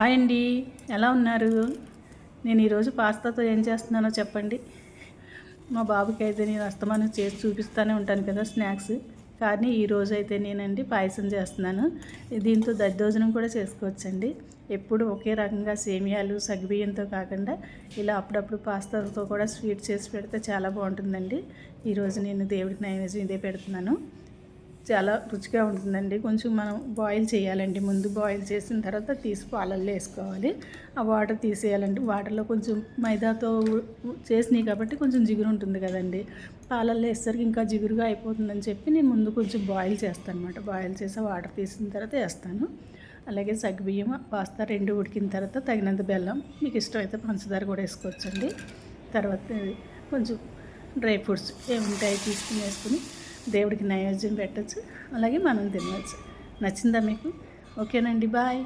Hi అండి. ఎలా ఉన్నారు? నేను ఈరోజు పాస్తాతో ఏం చేస్తున్నానో చెప్పండి. మా బాబుకి అయితే నేను అస్తమానం చేసి చూపిస్తూనే ఉంటాను కదా స్నాక్స్. కానీ ఈరోజు అయితే నేనండి పాయసం చేస్తున్నాను. దీంతో దద్దోజనం కూడా చేసుకోవచ్చండి. ఎప్పుడు ఒకే రకంగా సేమియాలు సగ్బియ్యంతో కాకుండా ఇలా అప్పుడప్పుడు పాస్తాతో కూడా స్వీట్ చేసి పెడితే చాలా బాగుంటుందండి. ఈరోజు నేను దేవుడికి నైవేద్యం ఇదే పెడుతున్నాను. చాలా రుచిగా ఉంటుందండి. కొంచెం మనం బాయిల్ చేయాలండి. ముందు బాయిల్ చేసిన తర్వాత తీసి పాలల్లో వేసుకోవాలి. ఆ వాటర్ తీసేయాలండి. వాటర్లో కొంచెం మైదాతో చేసినాయి కాబట్టి కొంచెం జిగురు ఉంటుంది కదండి. పాలల్లో వేసరికి ఇంకా జిగురుగా అయిపోతుందని చెప్పి నేను ముందు కొంచెం బాయిల్ చేస్తాను అనమాట బాయిల్ చేసి వాటర్ తీసిన తర్వాత వేస్తాను. అలాగే సగ్గుబియ్యం పాస్తా రెండు ఉడికిన తర్వాత తగినంత బెల్లం మీకు ఇష్టమైతే పంచదార కూడా వేసుకోవచ్చండి. తర్వాత కొంచెం డ్రై ఫ్రూట్స్ ఏముంటాయి తీసుకుని వేసుకుని దేవుడికి నైవేద్యం పెట్టచ్చు అలాగే మనం తినవచ్చు నచ్చిందా మీకు? ఓకేనండి బాయ్.